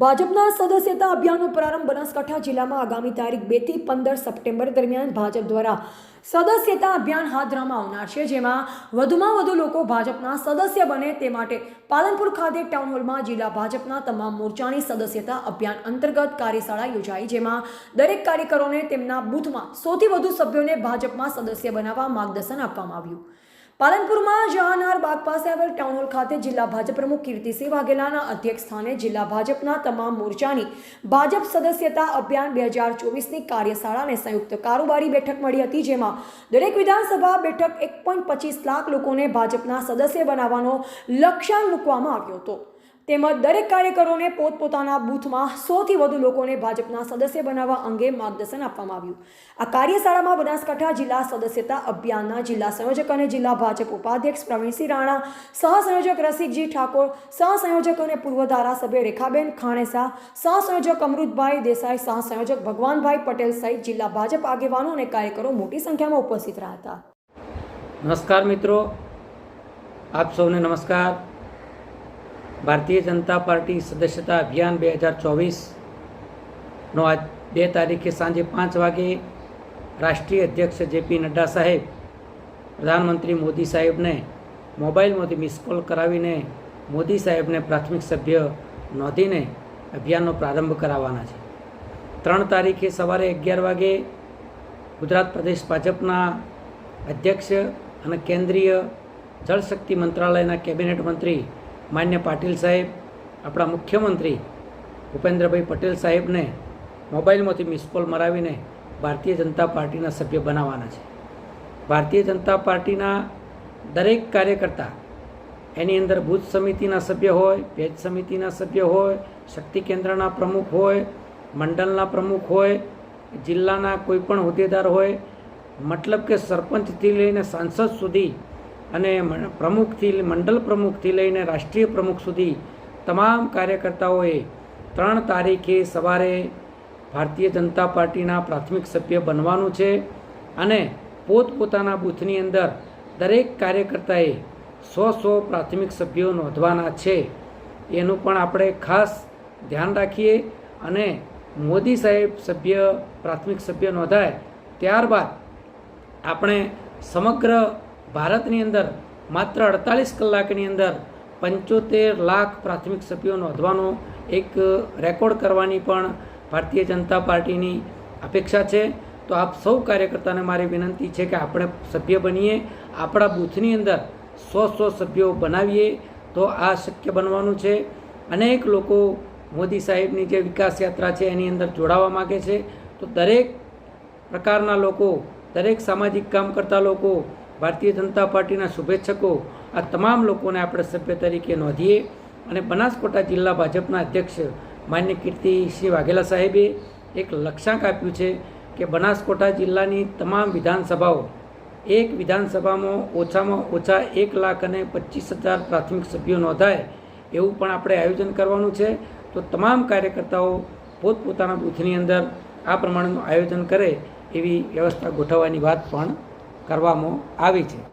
ભાજપના સદસ્યતા અભિયાનનો પ્રારંભ બનાસકાંઠા જિલ્લામાં આગામી તારીખ બેથી પંદર સપ્ટેમ્બર દરમિયાન ભાજપ દ્વારા સદસ્યતા અભિયાન હાથ ધરવામાં આવનાર છે. જેમાં વધુમાં વધુ લોકો ભાજપના સદસ્ય બને તે માટે પાલનપુર ખાતે ટાઉન હોલમાં જિલ્લા ભાજપના તમામ મોરચાની સદસ્યતા અભિયાન અંતર્ગત કાર્યશાળા યોજાઈ. જેમાં દરેક કાર્યકરોને તેમના બૂથમાં સૌથી વધુ સભ્યોને ભાજપમાં સદસ્ય બનાવવા માર્ગદર્શન આપવામાં આવ્યું. પાલનપુરમાં જહાનાર બાગ પાસે આવેલ ટાઉન હોલ ખાતે જિલ્લા ભાજપ પ્રમુખ કીર્તિસિંહ વાઘેલાના અધ્યક્ષ સ્થાને જિલ્લા ભાજપના તમામ મોરચાની ભાજપ સદસ્યતા અભિયાન બે હજાર ચોવીસની કાર્યશાળાને સંયુક્ત કારોબારી બેઠક મળી હતી, જેમાં દરેક વિધાનસભા બેઠક એક લાખ લોકોને ભાજપના સદસ્ય બનાવવાનો લક્ષ્યાંક મૂકવામાં આવ્યો હતો. તેમજ દરેક કાર્યકરોને પોતપોતાના બૂથમાં સૌથી વધુ લોકોને ભાજપના સદસ્ય બનાવવા અંગે માર્ગદર્શન આપવામાં આવ્યું. આ કાર્યશાળામાં બનાસકાંઠા જિલ્લા સદસ્યતા અભિયાનના જિલ્લા સંયોજક અને જિલ્લા ભાજપ ઉપાધ્યક્ષ પ્રવીણસિંહ રાણા, સહસંયોજક રસિકજી ઠાકોર, સહસંયોજક અને પૂર્વ ધારાસભ્ય રેખાબેન ખાણેસા, સહસંયોજક અમૃતભાઈ દેસાઈ, સહસંયોજક ભગવાનભાઈ પટેલ સહિત જિલ્લા ભાજપ આગેવાનો અને કાર્યકરો મોટી સંખ્યામાં ઉપસ્થિત રહ્યા હતા. નમસ્કાર મિત્રો. આપ સૌને નમસ્કાર. ભારતીય જનતા પાર્ટી સદસ્યતા અભિયાન બે હજાર ચોવીસનો આજ બે તારીખે સાંજે પાંચ વાગે રાષ્ટ્રીય અધ્યક્ષ જેપી નડ્ડા સાહેબ, પ્રધાનમંત્રી મોદી સાહેબને મોબાઈલમાંથી મિસ કોલ કરાવીને મોદી સાહેબને પ્રાથમિક સભ્ય નોંધીને અભિયાનનો પ્રારંભ કરાવવાના છે. ત્રણ તારીખે સવારે અગિયાર વાગે ગુજરાત પ્રદેશ ભાજપના અધ્યક્ષ અને કેન્દ્રીય જળશક્તિ મંત્રાલયના કેબિનેટ મંત્રી માન્ય પાટીલ સાહેબ, આપણા મુખ્યમંત્રી ભૂપેન્દ્રભાઈ પટેલ સાહેબને મોબાઈલમાંથી મિસ કોલ મરાવીને ભારતીય જનતા પાર્ટીના સભ્ય બનાવવાના છે. ભારતીય જનતા પાર્ટીના દરેક કાર્યકર્તા એની અંદર બુથ સમિતિના સભ્ય હોય પેજ સમિતિના સભ્ય હોય, શક્તિ કેન્દ્રના પ્રમુખ હોય, મંડળના પ્રમુખ હોય, જિલ્લાના કોઈ પણ હોદ્દેદાર હોય, મતલબ કે સરપંચથી લઈને સાંસદ સુધી અને પ્રમુખથી મંડળ પ્રમુખથી લઈને રાષ્ટ્રીય પ્રમુખ સુધી તમામ કાર્યકર્તાઓએ ત્રણ તારીખે સવારે ભારતીય જનતા પાર્ટીના પ્રાથમિક સભ્ય બનવાનું છે અને પોતપોતાના બૂથની અંદર દરેક કાર્યકર્તાએ સો સો પ્રાથમિક સભ્યો નોંધવાના છે. એનું પણ આપણે ખાસ ધ્યાન રાખીએ અને મોદી સાહેબ સભ્ય, પ્રાથમિક સભ્ય નોંધાય ત્યારબાદ આપણે સમગ્ર ભારતની અંદર માત્ર અડતાલીસ કલાકની અંદર પંચોતેર લાખ પ્રાથમિક સભ્યો નોંધવાનો એક રેકોર્ડ કરવાની પણ ભારતીય જનતા પાર્ટીની અપેક્ષા છે. તો આપ સૌ કાર્યકર્તાને મારી વિનંતી છે કે આપણે સભ્ય બનીએ, આપણા બૂથની અંદર સો સો સભ્યો બનાવીએ તો આ શક્ય બનવાનું છે. અનેક લોકો મોદી સાહેબની જે વિકાસ યાત્રા છે એની અંદર જોડાવા માગે છે. તો દરેક પ્રકારના લોકો, દરેક સામાજિક કામ કરતા લોકો ભારતીય જનતા પાર્ટીના શુભેચ્છકો આ તમામ લોકોને આપણે સભ્ય તરીકે નોંધીએ અને બનાસકોટા જિલ્લા ભાજપના અધ્યક્ષ માન્ય કીર્તિસિંહ વાઘેલા સાહેબે એક લક્ષ્યાંક આપ્યું છે કે બનાસકોટા જિલ્લાની તમામ વિધાનસભાઓ એક વિધાનસભામાં ઓછામાં ઓછા એક લાખ અને પચીસ હજાર પ્રાથમિક સભ્યો નોંધાય એવું પણ આપણે આયોજન કરવાનું છે. તો તમામ કાર્યકર્તાઓ પોતપોતાના બૂથની અંદર આ પ્રમાણેનું આયોજન કરે એવી વ્યવસ્થા ગોઠવવાની વાત પણ કરવામાં આવી છે.